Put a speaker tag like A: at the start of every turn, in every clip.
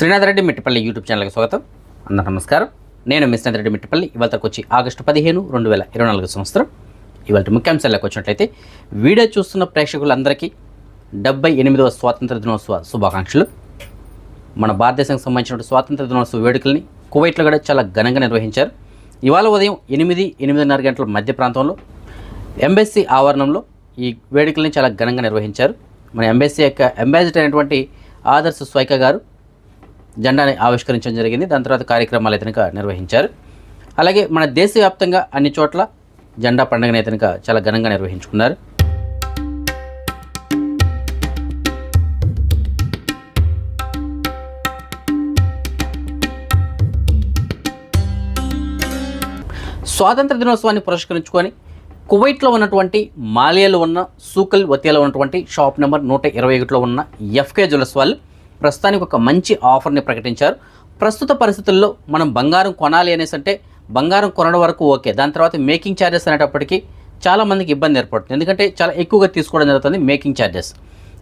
A: Srinath Reddy Mittapalli YouTube ఛానల్కి స్వాగతం. అందరూ నమస్కారం. నేను మిస్నాథ్ రెడ్డి మిట్టపల్లి. ఇవాళకి వచ్చి ఆగస్టు పదిహేను రెండు వేల ఇరవై నాలుగు సంవత్సరం. ఇవాళ ముఖ్యాంశాలకు వచ్చినట్లయితే వీడియో చూస్తున్న ప్రేక్షకులందరికీ డెబ్బై ఎనిమిదవ స్వాతంత్ర దినోత్సవ శుభాకాంక్షలు. మన భారతదేశానికి సంబంధించిన స్వాతంత్ర దినోత్సవ వేడుకల్ని కువైట్లో కూడా చాలా ఘనంగా నిర్వహించారు. ఇవాళ ఉదయం ఎనిమిది ఎనిమిదిన్నర గంటల మధ్య ప్రాంతంలో ఎంబెస్సీ ఆవరణంలో ఈ వేడుకల్ని చాలా ఘనంగా నిర్వహించారు. మన ఎంబెస్సీ యొక్క అంబాసిడర్ అయినటువంటి ఆదర్శ స్వైక గారు జెండాని ఆవిష్కరించడం జరిగింది. దాని తర్వాత కార్యక్రమాలు అయితే నిర్వహించారు. అలాగే మన దేశవ్యాప్తంగా అన్ని చోట్ల జెండా పండుగను అయితే చాలా ఘనంగా నిర్వహించుకున్నారు. స్వాతంత్ర దినోత్సవాన్ని పురస్కరించుకొని కువైట్లో ఉన్నటువంటి మాలియాలో ఉన్న సూకల్ వతియాలో ఉన్నటువంటి షాప్ నెంబర్ నూట ఇరవై ఒకటిలో ఉన్న ఎఫ్కే జ్యువెలర్స్ వాళ్ళు ప్రస్తుతానికి ఒక మంచి ఆఫర్ని ప్రకటించారు. ప్రస్తుత పరిస్థితుల్లో మనం బంగారం కొనాలి అనేసి అంటే బంగారం కొనడం వరకు ఓకే. దాని తర్వాత మేకింగ్ ఛార్జెస్ అనేటప్పటికీ చాలామందికి ఇబ్బంది ఏర్పడుతుంది. ఎందుకంటే చాలా ఎక్కువగా తీసుకోవడం జరుగుతుంది మేకింగ్ ఛార్జెస్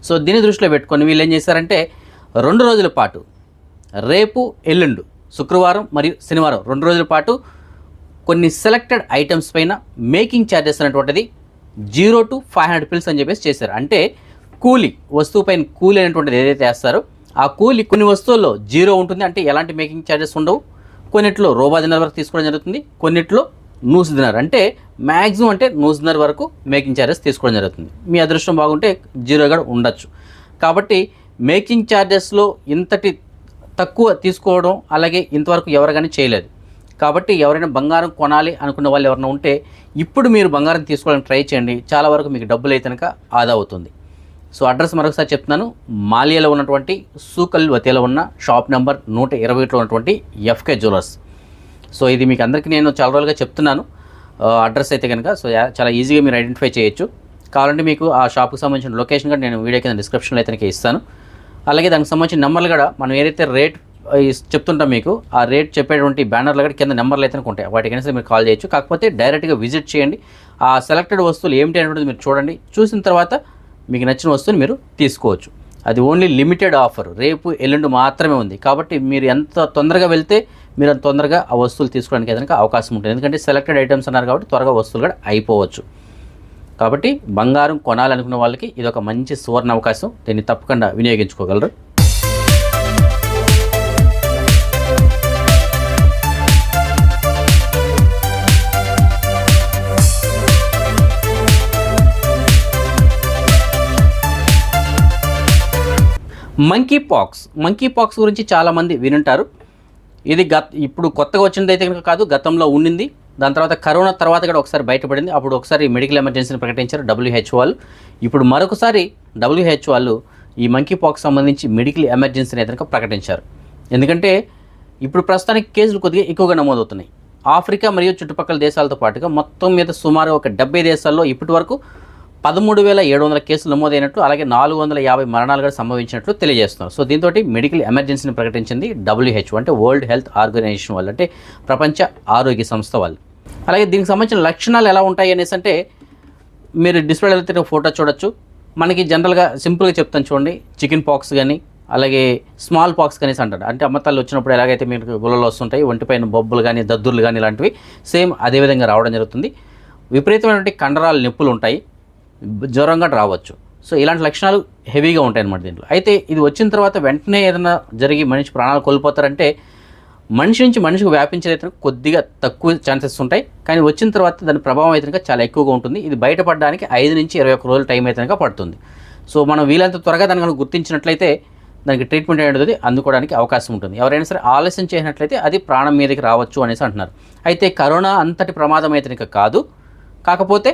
A: సో దీన్ని దృష్టిలో పెట్టుకొని వీళ్ళు ఏం చేశారంటే రెండు రోజుల పాటు రేపు ఎల్లుండు శుక్రవారం మరియు శనివారం రెండు రోజుల పాటు కొన్ని సెలెక్టెడ్ ఐటమ్స్ పైన మేకింగ్ ఛార్జెస్ అనేటువంటిది zero to five hundred fils అని చెప్పేసి చేశారు. అంటే కూలీ వస్తువు పైన కూలీ అనేటువంటిది ఏదైతే వేస్తారో ఆ కూలి కొన్ని వస్తువుల్లో జీరో ఉంటుంది. అంటే ఎలాంటి మేకింగ్ ఛార్జెస్ ఉండవు. కొన్నిట్లో రోబా దినార్ వరకు తీసుకోవడం జరుగుతుంది. కొన్నిట్లో నూసు దినార్. అంటే మ్యాక్సిమం అంటే నూసు దినార్ వరకు మేకింగ్ ఛార్జెస్ తీసుకోవడం జరుగుతుంది. మీ అదృష్టం బాగుంటే జీరో కూడా ఉండొచ్చు. కాబట్టి మేకింగ్ ఛార్జెస్లో ఇంతటి తక్కువ తీసుకోవడం అలాగే ఇంతవరకు ఎవరికైనా చేయలేదు. కాబట్టి ఎవరైనా బంగారం కొనాలి అనుకున్న వాళ్ళు ఎవరైనా ఉంటే ఇప్పుడు మీరు బంగారం తీసుకోవడానికి ట్రై చేయండి. చాలా వరకు మీకు డబ్బులు అయితే కనుక ఆదా అవుతుంది. సో అడ్రస్ మరొకసారి చెప్తున్నాను. మాలియాలో ఉన్నటువంటి సూకల్ వతిలో ఉన్న షాప్ నెంబర్ నూట ఇరవై ఒకటిలో ఉన్నటువంటి ఎఫ్కే జ్యువెలర్స్. సో ఇది మీకు అందరికీ నేను చాలా రోజులుగా చెప్తున్నాను. అడ్రస్ అయితే కనుక సో చాలా ఈజీగా మీరు ఐడెంటిఫై చేయొచ్చు. కావాలంటే మీకు ఆ షాప్కి సంబంధించిన లొకేషన్ కూడా నేను వీడియో కింద డిస్క్రిప్షన్లో అయితే ఇస్తాను. అలాగే దానికి సంబంధించిన నెంబర్లు కూడా మనం ఏదైతే రేట్ చెప్తుంటాం మీకు ఆ రేట్ చెప్పేటువంటి బ్యానర్లు కూడా కింద నెంబర్లు అయితే ఉంటాయి. వాటికైనా సరే మీరు కాల్ చేయొచ్చు. కాకపోతే డైరెక్ట్గా విజిట్ చేయండి. ఆ సెలెక్టెడ్ వస్తువులు ఏమిటి అనేటువంటిది మీరు చూడండి. చూసిన తర్వాత మీకు నచ్చిన వస్తువుని మీరు తీసుకోవచ్చు. అది ఓన్లీ లిమిటెడ్ ఆఫర్ రేపు ఎల్లుండి మాత్రమే ఉంది. కాబట్టి మీరు ఎంత తొందరగా వెళ్తే మీరు అంత తొందరగా ఆ వస్తువులు తీసుకోవడానికి ఏదైనా అవకాశం ఉంటుంది. ఎందుకంటే సెలెక్టెడ్ ఐటమ్స్ అన్నారు కాబట్టి త్వరగా వస్తువులు కూడా అయిపోవచ్చు. కాబట్టి బంగారం కొనాలనుకున్న వాళ్ళకి ఇది ఒక మంచి సువర్ణ అవకాశం. దీన్ని తప్పకుండా వినియోగించుకోగలరు. మంకీ పాక్స్ మంకీ పాక్స్ గురించి చాలామంది వినుంటారు. ఇది గత ఇప్పుడు కొత్తగా వచ్చినది అయితే కనుక కాదు గతంలో ఉండింది. దాని తర్వాత కరోనా తర్వాత కూడా ఒకసారి బయటపడింది. అప్పుడు ఒకసారి మెడికల్ ఎమర్జెన్సీని ప్రకటించారు డబ్ల్యూహెచ్ వాళ్ళు ఇప్పుడు మరొకసారి డబ్ల్యూహెచ్ వాళ్ళు ఈ మంకీ పాక్స్ సంబంధించి మెడికల్ ఎమర్జెన్సీని అయితే ప్రకటించారు. ఎందుకంటే ఇప్పుడు ప్రస్తుతానికి కేసులు కొద్దిగా ఎక్కువగా నమోదవుతున్నాయి. ఆఫ్రికా మరియు చుట్టుపక్కల దేశాలతో పాటుగా మొత్తం మీద సుమారు ఒక డెబ్బై దేశాల్లో ఇప్పటి వరకు పదమూడు వేల ఏడు వందల కేసులు నమోదైనట్లు అలాగే నాలుగు వందల యాభై మరణాలు కూడా సంభవించినట్లు తెలియజేస్తున్నారు. సో దీంతో మెడికల్ ఎమర్జెన్సీని ప్రకటించింది డబ్ల్యూహెచ్ఓ అంటే వరల్డ్ హెల్త్ ఆర్గనైజేషన్ వాళ్ళు అంటే ప్రపంచ ఆరోగ్య సంస్థ వాళ్ళు. అలాగే దీనికి సంబంధించిన లక్షణాలు ఎలా ఉంటాయి అనేసి అంటే మీరు డిస్ప్లేలో తిరిగిన ఫోటో చూడొచ్చు. మనకి జనరల్గా సింపుల్గా చెప్తాను చూడండి. చికెన్ పాక్స్ కానీ అలాగే స్మాల్ పాక్స్ కానీ అంటారు. అంటే అమ్మతాలు వచ్చినప్పుడు ఎలాగైతే మీకు గుళ్ళలు వస్తుంటాయి ఒంటిపైన బొబ్బులు కానీ దద్దుర్లు కానీ ఇలాంటివి సేమ్ అదే విధంగా రావడం జరుగుతుంది. విపరీతమైనటువంటి కండరాలు నొప్పులు ఉంటాయి. జ్వరం కూడా రావచ్చు. సో ఇలాంటి లక్షణాలు హెవీగా ఉంటాయి అన్నమాట దీంట్లో. అయితే ఇది వచ్చిన తర్వాత వెంటనే ఏదైనా జరిగి మనిషి ప్రాణాలు కోల్పోతారంటే మనిషి నుంచి మనిషికి వ్యాపించేది కొద్దిగా తక్కువ ఛాన్సెస్ ఉంటాయి. కానీ వచ్చిన తర్వాత దాని ప్రభావం అయితే చాలా ఎక్కువగా ఉంటుంది. ఇది బయటపడడానికి ఐదు నుంచి ఇరవై ఒక్క రోజులు టైం అయితే పడుతుంది. సో మనం వీలంత త్వరగా దాన్ని కనుక గుర్తించినట్లయితే దానికి ట్రీట్మెంట్ అనేది అందుకోవడానికి అవకాశం ఉంటుంది. ఎవరైనా సరే ఆలస్యం చేసినట్లయితే అది ప్రాణం మీదకి రావచ్చు అనేసి అంటున్నారు. అయితే కరోనా అంతటి ప్రమాదం అయితే కాదు. కాకపోతే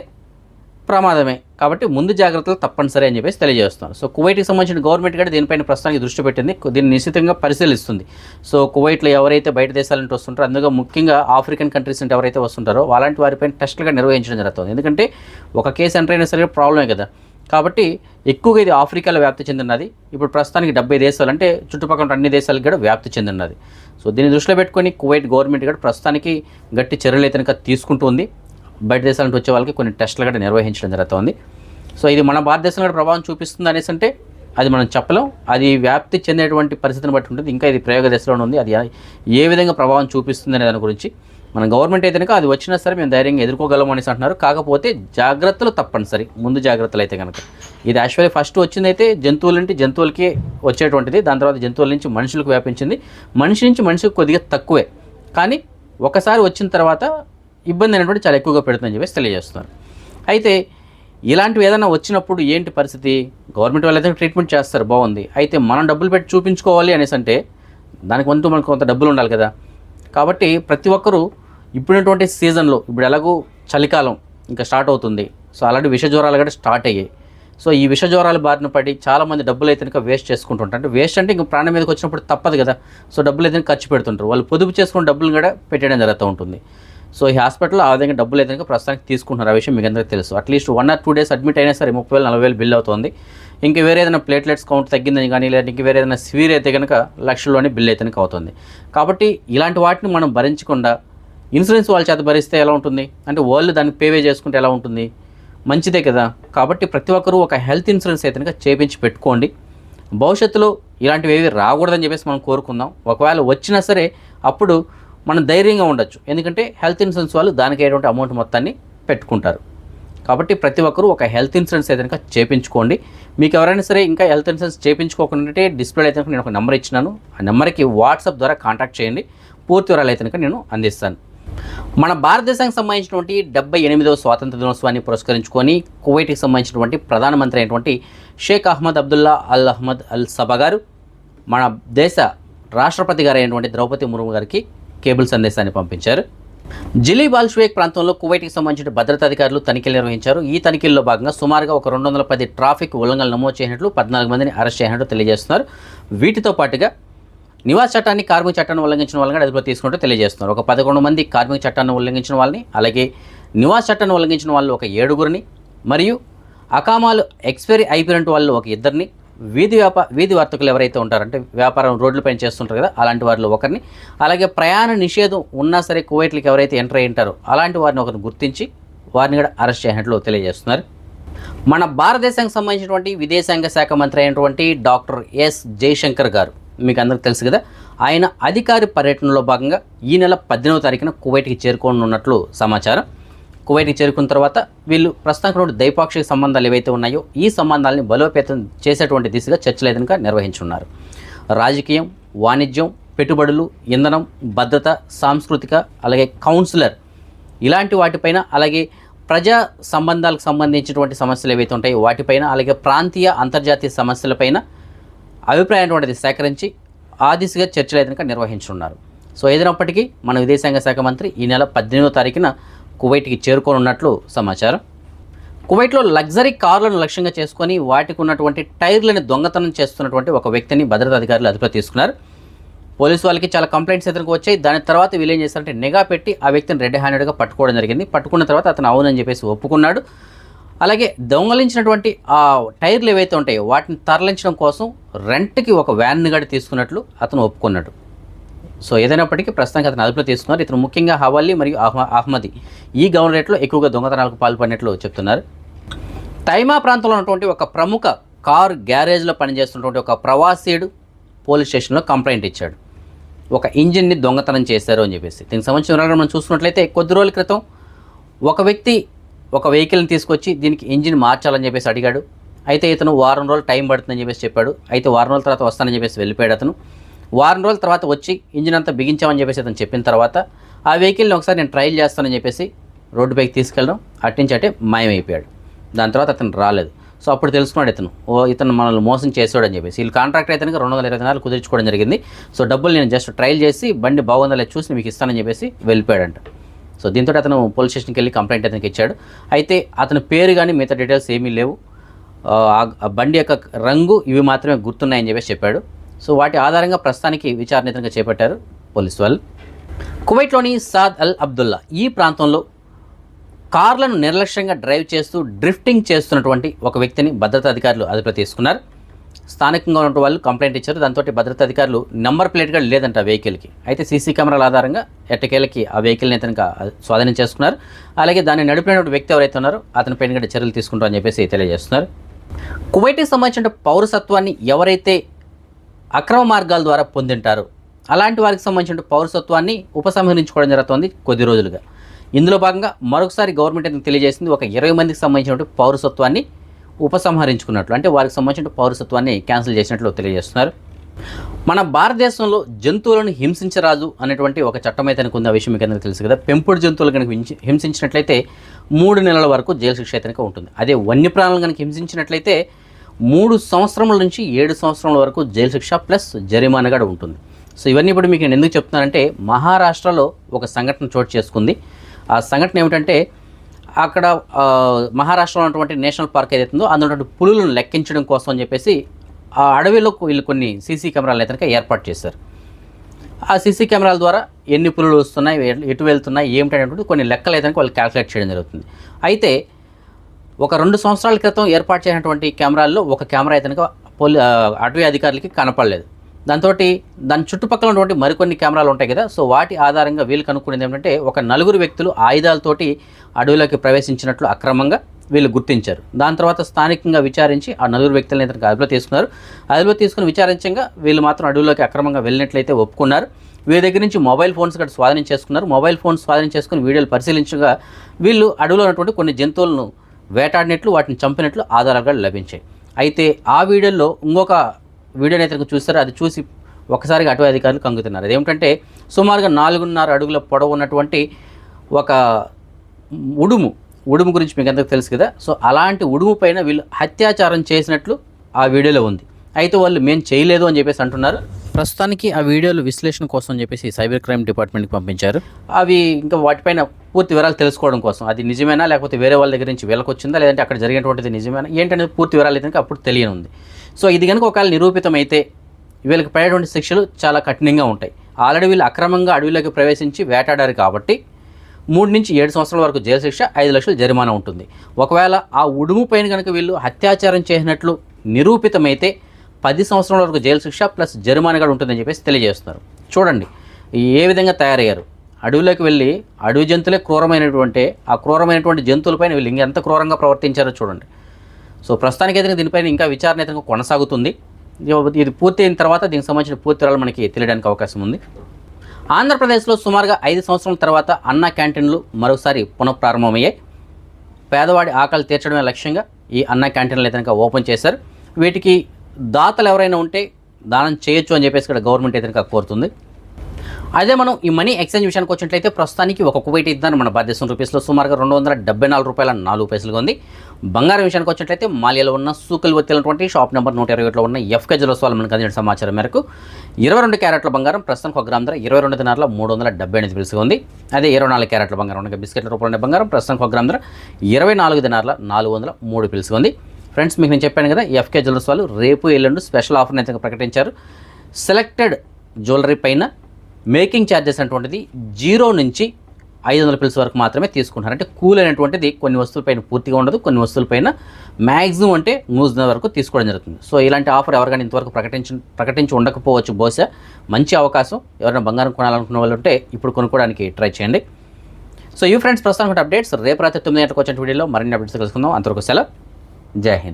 A: ప్రమాదమే. కాబట్టి ముందు జాగ్రత్తలు తప్పనిసరి అని చెప్పేసి తెలియజేస్తున్నారు. సో కువైట్కి సంబంధించిన గవర్నమెంట్ కూడా దీనిపైన ప్రస్తుతానికి దృష్టి పెట్టింది. దీన్ని నిశ్చితంగా పరిశీలిస్తుంది. సో కువైట్లో ఎవరైతే బయట దేశాల నుంచి వస్తుంటారో అందులో ముఖ్యంగా ఆఫ్రికన్ కంట్రీస్ నుండి ఎవరైతే వస్తుంటారో అలాంటి వారిపైన టెస్టులుగా నిర్వహించడం జరుగుతుంది. ఎందుకంటే ఒక కేసు ఎంటర్ అయినా సరే ప్రాబ్లమే కదా. కాబట్టి ఎక్కువగా ఇది ఆఫ్రికాలో వ్యాప్తి చెందినది. ఇప్పుడు ప్రస్తుతానికి డెబ్బై దేశాలు అంటే చుట్టుపక్కల అన్ని దేశాలకు కూడా వ్యాప్తి చెందినది. సో దీన్ని దృష్టిలో పెట్టుకొని కువైట్ గవర్నమెంట్ కూడా ప్రస్తుతానికి గట్టి చర్యలు అయితే కనుక తీసుకుంటుంది బయట దేశాల నుంచి వచ్చే వాళ్ళకి కొన్ని టెస్టులు కూడా నిర్వహించడం జరుగుతుంది. సో ఇది మన భారతదేశంలో కూడా ప్రభావం చూపిస్తుంది అనేసి అంటే అది మనం చెప్పలేం. అది వ్యాప్తి చెందేటువంటి పరిస్థితిని బట్టి ఉంటుంది. ఇంకా ఇది ప్రయోగ దశలోనే ఉంది. అది ఏ విధంగా ప్రభావం చూపిస్తుంది అనే దాని గురించి మన గవర్నమెంట్ అయితే కనుక అది వచ్చినా సరే మేము ధైర్యంగా ఎదుర్కోగలం అనేసి అంటున్నారు. కాకపోతే జాగ్రత్తలు తప్పనిసరి. ముందు జాగ్రత్తలు అయితే కనుక. ఇది యాక్చువల్లీ ఫస్ట్ వచ్చిందైతే జంతువుల నుండి జంతువులకి వచ్చేటువంటిది. దాని తర్వాత జంతువుల నుంచి మనుషులకు వ్యాపించింది. మనిషి నుంచి మనిషికి కొద్దిగా తక్కువే. కానీ ఒకసారి వచ్చిన తర్వాత ఇబ్బంది అనేటువంటి చాలా ఎక్కువగా పెడుతుందని చెప్పేసి తెలియజేస్తున్నారు అయితే ఇలాంటివి ఏదైనా వచ్చినప్పుడు ఏంటి పరిస్థితి? గవర్నమెంట్ వాళ్ళు అయితే ట్రీట్మెంట్ చేస్తారు బాగుంది. అయితే మనం డబ్బులు పెట్టి చూపించుకోవాలి అనేసి అంటే దానికి వంతు మనకు కొంత డబ్బులు ఉండాలి కదా. కాబట్టి ప్రతి ఒక్కరూ ఇప్పుడున్నటువంటి సీజన్లో ఇప్పుడు ఎలాగో చలికాలం ఇంకా స్టార్ట్ అవుతుంది. సో అలాంటి విష జ్వరాలు కూడా స్టార్ట్ అయ్యాయి. సో ఈ విష జ్వరాల బారిన పడి చాలామంది డబ్బులు అయితే ఇంకా వేస్ట్ చేసుకుంటుంటారు. అంటే వేస్ట్ అంటే ఇంకా ప్రాణం మీదకి వచ్చినప్పుడు తప్పదు కదా. సో డబ్బులు అయితే ఖర్చు పెడుతుంటారు. వాళ్ళు పొదుపు చేసుకున్న డబ్బులు కూడా పెట్టడం జరుగుతూ ఉంటుంది. సో ఈ హాస్పిటల్లో ఆ విధంగా డబ్బులు అయితే కనుక ప్రస్తుతానికి తీసుకుంటున్నారు. ఆ విషయం మీకు అందరికీ తెలుసు. At least one or two days admit అయినా సరే ముప్పై వేలు నలభై వేలు బిల్ అవుతుంది. ఇంకా వేరే ఏదైనా ప్లేట్లెట్స్ కౌంట్ తగ్గిందని కానీ లేదా ఇంక వేరే ఏదైనా సివియర్ అయితే కనుక లక్షల్లోనే బిల్ అయితే కనుక అవుతుంది. కాబట్టి ఇలాంటి వాటిని మనం భరించకుండా ఇన్సూరెన్స్ వాళ్ళ చేత భరిస్తే ఎలా ఉంటుంది? అంటే వాళ్ళు దానికి పేవే చేసుకుంటే ఎలా ఉంటుంది? మంచిదే కదా. కాబట్టి ప్రతి ఒక్కరూ ఒక హెల్త్ ఇన్సూరెన్స్ అయితే కనుక చేపించి పెట్టుకోండి. భవిష్యత్తులో ఇలాంటివి ఏవి రాకూడదని చెప్పేసి మనం కోరుకుందాం. ఒకవేళ వచ్చినా సరే అప్పుడు మనం ధైర్యంగా ఉండొచ్చు. ఎందుకంటే హెల్త్ ఇన్సూరెన్స్ వాళ్ళు దానికి అయ్యేటువంటి అమౌంట్ మొత్తాన్ని పెట్టుకుంటారు. కాబట్టి ప్రతి ఒక్కరూ ఒక హెల్త్ ఇన్సూరెన్స్ అయితే కనుక చేపించుకోండి. మీకు ఎవరైనా సరే ఇంకా హెల్త్ ఇన్సూరెన్స్ చేపించుకోకుండా డిస్ప్లే అయితే నేను ఒక నెంబర్ ఇచ్చినాను. ఆ నెంబర్కి వాట్సాప్ ద్వారా కాంటాక్ట్ చేయండి. పూర్తి వివరాలు అయితే కనుక నేను అందిస్తాను. మన భారతదేశానికి సంబంధించినటువంటి డెబ్బై ఎనిమిదవ స్వాతంత్ర దినోత్సవాన్ని పురస్కరించుకొని కువైట్కి సంబంధించినటువంటి ప్రధానమంత్రి అయినటువంటి Sheikh Ahmad Abdullah Al Ahmad Al Sabah గారు మన దేశ రాష్ట్రపతి గారు అయినటువంటి ద్రౌపది ముర్ము గారికి కేబుల్ సందేశాన్ని పంపించారు. జిలీ బాల్ష్వేక్ ప్రాంతంలో కువైట్కి సంబంధించిన భద్రతా అధికారులు తనిఖీలు నిర్వహించారు. ఈ తనిఖీల్లో భాగంగా సుమారుగా ఒక రెండు వందల పది ట్రాఫిక్ ఉల్లంఘనలు నమోదు చేసినట్లు పద్నాలుగు మందిని అరెస్ట్ చేసినట్లు తెలియజేస్తున్నారు. వీటితో పాటుగా నివాస చట్టాన్ని కార్మిక చట్టాన్ని ఉల్లంఘించిన వాళ్ళని అదుపులో తీసుకుంటూ తెలియజేస్తున్నారు. ఒక పదకొండు మంది కార్మిక చట్టాన్ని ఉల్లంఘించిన వాళ్ళని అలాగే నివాస చట్టాన్ని ఉల్లంఘించిన వాళ్ళు ఒక ఏడుగురిని మరియు అకామాలు ఎక్స్పైరీ అయిపోయినట్టు వాళ్ళు ఒక ఇద్దరిని వీధి వ్యాపా వీధి వర్తకులు ఎవరైతే ఉంటారంటే వ్యాపారం రోడ్లపైన చేస్తుంటారు కదా అలాంటి వారిలో ఒకరిని. అలాగే ప్రయాణ నిషేధం ఉన్నా సరే కువైట్లకి ఎవరైతే ఎంటర్ అయి ఉంటారో అలాంటి వారిని ఒకరిని గుర్తించి వారిని కూడా అరెస్ట్ చేసినట్లు తెలియజేస్తున్నారు. మన భారతదేశానికి సంబంధించినటువంటి విదేశాంగ శాఖ మంత్రి అయినటువంటి డాక్టర్ ఎస్ జయశంకర్ గారు మీకు అందరికీ తెలుసు కదా ఆయన అధికారి పర్యటనలో భాగంగా ఈ నెల పద్దెనిమిది తారీఖున కువైట్కి చేరుకోనున్నట్లు సమాచారం. కువైట్కి చేరుకున్న తర్వాత వీళ్ళు ప్రస్తుతానికి రెండు ద్వైపాక్షిక సంబంధాలు ఏవైతే ఉన్నాయో ఈ సంబంధాలని బలోపేతం చేసేటువంటి దిశగా చర్చలు ఏదైనా నిర్వహించున్నారు. రాజకీయం వాణిజ్యం పెట్టుబడులు ఇంధనం భద్రత సాంస్కృతిక అలాగే కౌన్సిలర్ ఇలాంటి వాటిపైన అలాగే ప్రజా సంబంధాలకు సంబంధించినటువంటి సమస్యలు ఏవైతే ఉంటాయో వాటిపైన అలాగే ప్రాంతీయ అంతర్జాతీయ సమస్యలపైన అభిప్రాయం అటువంటిది సేకరించి ఆ దిశగా చర్చలు అయితే నిర్వహించున్నారు. సో ఏదైనప్పటికీ మన విదేశాంగ శాఖ మంత్రి ఈ నెల పద్దెనిమిదో తారీఖున కువైట్కి చేరుకోనున్నట్లు సమాచారం. కువైట్లో లగ్జరీ కార్లను లక్ష్యంగా చేసుకొని వాటికి ఉన్నటువంటి టైర్లను దొంగతనం చేస్తున్నటువంటి ఒక వ్యక్తిని భద్రతా అధికారులు అదుపులో తీసుకున్నారు. పోలీసు వాళ్ళకి చాలా కంప్లైంట్స్ ఎదురుకు వచ్చాయి. దాని తర్వాత వీళ్ళు ఏం చేస్తారంటే నిఘా పెట్టి ఆ వ్యక్తిని రెడ్ హ్యాండెడ్గా పట్టుకోవడం జరిగింది. పట్టుకున్న తర్వాత అతను అవునని చెప్పేసి ఒప్పుకున్నాడు. అలాగే దొంగలించినటువంటి ఆ టైర్లు ఏవైతే ఉంటాయో వాటిని తరలించడం కోసం రెంట్కి ఒక వ్యాన్ని గడి తీసుకున్నట్లు అతను ఒప్పుకున్నాడు. సో ఏదైనప్పటికీ ప్రస్తుతానికి అతను అదుపులో తీసుకున్నారు. ఇతను ముఖ్యంగా హవాలీ మరియు అహ్మది. ఈ గవర్నరేట్లో ఎక్కువగా దొంగతనాలకు పాల్పడినట్లు చెప్తున్నారు. తైమా ప్రాంతంలో ఉన్నటువంటి ఒక ప్రముఖ కార్ గ్యారేజ్లో పనిచేస్తున్నటువంటి ఒక ప్రవాసీయుడు పోలీస్ స్టేషన్లో కంప్లైంట్ ఇచ్చాడు. ఒక ఇంజిన్ని దొంగతనం చేశారు అని చెప్పేసి. దీనికి సంబంధించిన వివరాలు మనం చూసుకున్నట్లయితే కొద్ది రోజుల క్రితం ఒక వ్యక్తి ఒక వెహికల్ని తీసుకొచ్చి దీనికి ఇంజిన్ మార్చాలని చెప్పేసి అడిగాడు. అయితే ఇతను వారం రోజులు టైం పడుతుందని చెప్పేసి చెప్పాడు. అయితే వారం రోజుల తర్వాత వస్తానని చెప్పేసి వెళ్ళిపోయాడు అతను. వారం రోజుల తర్వాత వచ్చి ఇంజిన్ అంతా బిగించామని చెప్పేసి అతను చెప్పిన తర్వాత ఆ వెహికల్ని ఒకసారి నేను ట్రయల్ చేస్తానని చెప్పేసి రోడ్డు పైకి తీసుకెళ్ళడం అట్నుంచి అటే మాయమైపోయాడు. దాని తర్వాత అతను రాలేదు. సో అప్పుడు తెలుసుకున్నాడు ఇతను. ఓ ఇతను మనల్ని మోసం చేసాడు అని చెప్పేసి. వీళ్ళు కాంట్రాక్ట్ అయితే రెండు వందల ఇరవై నాలుగు కుదుర్చుకోవడం జరిగింది. సో డబ్బులు నేను జస్ట్ ట్రయల్ చేసి బండి బాగుందా లేదు చూసి మీకు ఇస్తానని చెప్పేసి వెళ్ళిపోయాడంట. సో దీంతో అతను పోలీస్ స్టేషన్కి వెళ్ళి కంప్లైంట్ అతనికి ఇచ్చాడు. అయితే అతని పేరు కానీ మిగతా డీటెయిల్స్ ఏమీ లేవు. ఆ బండి యొక్క రంగు ఇవి మాత్రమే గుర్తున్నాయని చెప్పేసి చెప్పాడు. సో వాటి ఆధారంగా ప్రస్తుతానికి విచారణ ఇతనిగా చేపట్టారు పోలీసు వాళ్ళు. కువైట్లోని సాద్ అల్ అబ్దుల్లా ఈ ప్రాంతంలో కార్లను నిర్లక్ష్యంగా డ్రైవ్ చేస్తూ డ్రిఫ్టింగ్ చేస్తున్నటువంటి ఒక వ్యక్తిని భద్రతా అధికారులు అదుపులో తీసుకున్నారు. స్థానికంగా ఉన్న వాళ్ళు కంప్లైంట్ ఇచ్చారు. దాంతో భద్రతా అధికారులు నెంబర్ ప్లేట్గా లేదంట వెహికల్కి. అయితే సీసీ కెమెరాల ఆధారంగా ఎట్టకేళ్ళకి ఆ వెహికల్ని అతనికి స్వాధీనం చేసుకున్నారు. అలాగే దాన్ని నడిపినటువంటి వ్యక్తి ఎవరైతే ఉన్నారో అతని పైన కూడా చర్యలు తీసుకుంటారని చెప్పేసి తెలియజేస్తున్నారు. కువైట్కి సంబంధించిన పౌరసత్వాన్ని ఎవరైతే అక్రమ మార్గాల ద్వారా పొందింటారు. అలాంటి వారికి సంబంధించిన పౌరసత్వాన్ని ఉపసంహరించుకోవడం జరుగుతుంది కొద్ది రోజులుగా. ఇందులో భాగంగా మరొకసారి గవర్నమెంట్ ఎందుకు తెలియజేసింది ఒక ఇరవై మందికి సంబంధించిన పౌరసత్వాన్ని ఉపసంహరించుకున్నట్లు అంటే వారికి సంబంధించిన పౌరసత్వాన్ని క్యాన్సిల్ చేసినట్లు తెలియజేస్తున్నారు. మన భారతదేశంలో జంతువులను హింసించరాదు అనేటువంటి ఒక చట్టం అయితే ఉంది ఆ విషయం మీకు అందరికీ తెలుసు కదా. పెంపుడు జంతువులు కనుక హింసించినట్లయితే మూడు నెలల వరకు జైలు శిక్ష అయితే ఉంటుంది. అదే వన్యప్రాణులను కనుక హింసించినట్లయితే మూడు సంవత్సరముల నుంచి ఏడు సంవత్సరముల వరకు జైలు శిక్ష ప్లస్ జరిమానా కూడా ఉంటుంది. సో ఇవన్నీ ఇప్పుడు మీకు నేను ఎందుకు చెప్తున్నానంటే మహారాష్ట్రలో ఒక సంఘటన చోటు చేసుకుంది. ఆ సంఘటన ఏమిటంటే అక్కడ మహారాష్ట్రలో ఉన్నటువంటి నేషనల్ పార్క్ ఏదైతే ఉందో అందులో పులులను లెక్కించడం కోసం అని చెప్పేసి ఆ అడవిలో వీళ్ళు కొన్ని సీసీ కెమెరాలు అయితే కనుక ఏర్పాటు చేశారు. ఆ సీసీ కెమెరాల ద్వారా ఎన్ని పులులు వస్తున్నాయి ఎటు వెళ్తున్నాయి ఏమిటనేటువంటి కొన్ని లెక్కలు అయితే వాళ్ళు క్యాల్కులేట్ చేయడం జరుగుతుంది. అయితే ఒక రెండు సంవత్సరాల క్రితం ఏర్పాటు చేసినటువంటి కెమెరాల్లో ఒక కెమెరా అయితే పోలీ అటవీ అధికారులకి కనపడలేదు. దాంతో దాని చుట్టుపక్కల ఉన్నటువంటి మరికొన్ని కెమెరాలు ఉంటాయి కదా సో వాటి ఆధారంగా వీళ్ళు కనుక్కునేది ఏంటంటే ఒక నలుగురు వ్యక్తులు ఆయుధాలతోటి అడవిలోకి ప్రవేశించినట్లు అక్రమంగా వీళ్ళు గుర్తించారు. దాని తర్వాత స్థానికంగా విచారించి ఆ నలుగురు వ్యక్తులను ఇతనికి అదుపులో తీసుకున్నారు. అదుపులో తీసుకుని విచారించగా వీళ్ళు మాత్రం అడవిలోకి అక్రమంగా వెళ్ళినట్లయితే ఒప్పుకున్నారు. వీరి దగ్గర నుంచి మొబైల్ ఫోన్స్ కూడా స్వాధీనం చేసుకున్నారు. మొబైల్ ఫోన్స్ స్వాధీనం చేసుకుని వీడియోలు పరిశీలించగా వీళ్ళు అడవిలో ఉన్నటువంటి కొన్ని జంతువులను వేటాడినట్లు వాటిని చంపినట్లు ఆధారాలు లభించాయి. అయితే ఆ వీడియోలో ఇంకొక వీడియోని అయితే చూస్తారు అది చూసి ఒకసారిగా అటవీ అధికారులు కంగుతున్నారు. అదేమిటంటే సుమారుగా నాలుగున్నర అడుగుల పొడవు ఉన్నటువంటి ఒక ఉడుము ఉడుము గురించి మీకు ఎంతకు తెలుసు కదా? సో అలాంటి ఉడుము పైన వీళ్ళు అత్యాచారం చేసినట్లు ఆ వీడియోలో ఉంది. అయితే వాళ్ళు మేము చేయలేదు అని చెప్పేసి అంటున్నారు. ప్రస్తుతానికి ఆ వీడియోలు విశ్లేషణ కోసం చెప్పేసి సైబర్ క్రైమ్ డిపార్ట్మెంట్కి పంపించారు. అవి ఇంకా వాటిపైన పూర్తి వివరాలు తెలుసుకోవడం కోసం. అది నిజమేనా లేకపోతే వేరే వాళ్ళ దగ్గర నుంచి వీళ్ళకి వచ్చిందా లేదంటే అక్కడ జరిగినటువంటిది నిజమేనా ఏంటనేది పూర్తి వివరాలు అయితే అప్పుడు తెలియనుంది. సో ఇది కనుక ఒకవేళ నిరూపితమైతే వీళ్ళకి పడేటువంటి శిక్షలు చాలా కఠినంగా ఉంటాయి. ఆల్రెడీ వీళ్ళు అక్రమంగా అడవిలోకి ప్రవేశించి వేటాడారు కాబట్టి మూడు నుంచి ఏడు సంవత్సరాల వరకు జైలు శిక్ష ఐదు లక్షలు జరిమానా ఉంటుంది. ఒకవేళ ఆ ఉడుము పైన కనుక వీళ్ళు అత్యాచారం చేసినట్లు నిరూపితమైతే పది సంవత్సరాల వరకు జైలు శిక్ష ప్లస్ జరిమానా కూడా ఉంటుందని చెప్పేసి తెలియజేస్తున్నారు. చూడండి ఏ విధంగా తయారయ్యారు? అడవిలోకి వెళ్ళి అడవి జంతువులే క్రూరమైనటువంటి ఆ క్రూరమైనటువంటి జంతువులపైన వీళ్ళు ఇంకెంత క్రూరంగా ప్రవర్తించారో చూడండి. సో ప్రస్తుతానికి అయితే దీనిపైన ఇంకా విచారణ అయితే కొనసాగుతుంది. ఇది- పూర్తి అయిన తర్వాత దీనికి సంబంధించిన పూర్తి వివరాలు మనకి తెలియడానికి అవకాశం ఉంది. ఆంధ్రప్రదేశ్లో సుమారుగా ఐదు సంవత్సరాల తర్వాత అన్న క్యాంటీన్లు మరోసారి పునఃప్రారంభమయ్యాయి. పేదవాడి ఆకలి తీర్చడమే లక్ష్యంగా ఈ అన్న క్యాంటీన్లు అయితే ఓపెన్ చేశారు. వీటికి దాతలు ఎవరైనా ఉంటే దానం చేయొచ్చు అని చెప్పేసి ఇక్కడ గవర్నమెంట్ అయితే కోరుతుంది. అదే మనం ఈ మనీ ఎక్స్చేంజ్ విషయానికి వచ్చినట్లయితే ప్రస్తుతానికి ఒక కువైట్ ఇద్దాను మన భారతదేశం రూపీస్లో సుమారుగా రెండు వందల డెబ్బై నాలుగు రూపాయల నాలుగు పైసలుగా ఉంది. బంగారం విషయానికి వచ్చినట్లయితే మాలియాలో ఉన్న సూకల్ వత్తినటువంటి షాప్ నెంబర్ నూట ఇరవై ఒకటిలో ఉన్న ఎఫ్కే జ్యువెల్స్ వాళ్ళు మనకు అందించిన సమాచారం మేరకు ఇరవై రెండు క్యారెట్ల బంగారం ప్రస్తుతానికి ఒక గ్రామ్ ధర ఇరవై రెండు దినారులో మూడు వందల డెబ్బై ఎనిమిది పిలుసుగా ఉంది. అదే ఇరవై నాలుగు క్యారెట్ల బంగారం ఉన్న బిస్కెట్ల రూపంలో బంగారం ప్రస్తుతానికి ఒక గ్రామ్ ధర ఇరవై నాలుగు దినారుల నాలుగు వందల మూడు పిలుసుగా ఉంది. ఫ్రెండ్స్ మీకు నేను చెప్పాను కదా ఎఫ్కే జ్యువెలర్స్ వాళ్ళు రేపు ఎల్లుండి స్పెషల్ ఆఫర్ని అయితే ప్రకటించారు. సెలెక్టెడ్ జ్యువెలరీ పైన మేకింగ్ ఛార్జెస్ అటువంటిది జీరో నుంచి ఐదు వందల పిల్స్ వరకు మాత్రమే తీసుకుంటున్నారు. అంటే కూల్ అనేటువంటిది కొన్ని వస్తువులపైన పూర్తిగా ఉండదు కొన్ని వస్తువులపైన మ్యాక్సిమం అంటే నూజ్ వరకు తీసుకోవడం జరుగుతుంది. సో ఇలాంటి ఆఫర్ ఎవరికైనా ఇంతవరకు ప్రకటించి ప్రకటించి ఉండకపోవచ్చు బహుశా. మంచి అవకాశం. ఎవరైనా బంగారం కొనాలనుకున్న వాళ్ళు ఉంటే ఇప్పుడు కొనుక్కోవడానికి ట్రై చేయండి. సో ఈ ఫ్రెండ్స్ ప్రస్తుతం అప్డేట్స్. రేపు రాత్రి తొమ్మిది గంటలకు వచ్చిన వీడియోలో మరిన్ని అప్డేట్స్ కలుసుకుందాం అంతవరకు సెలవు. جے ہند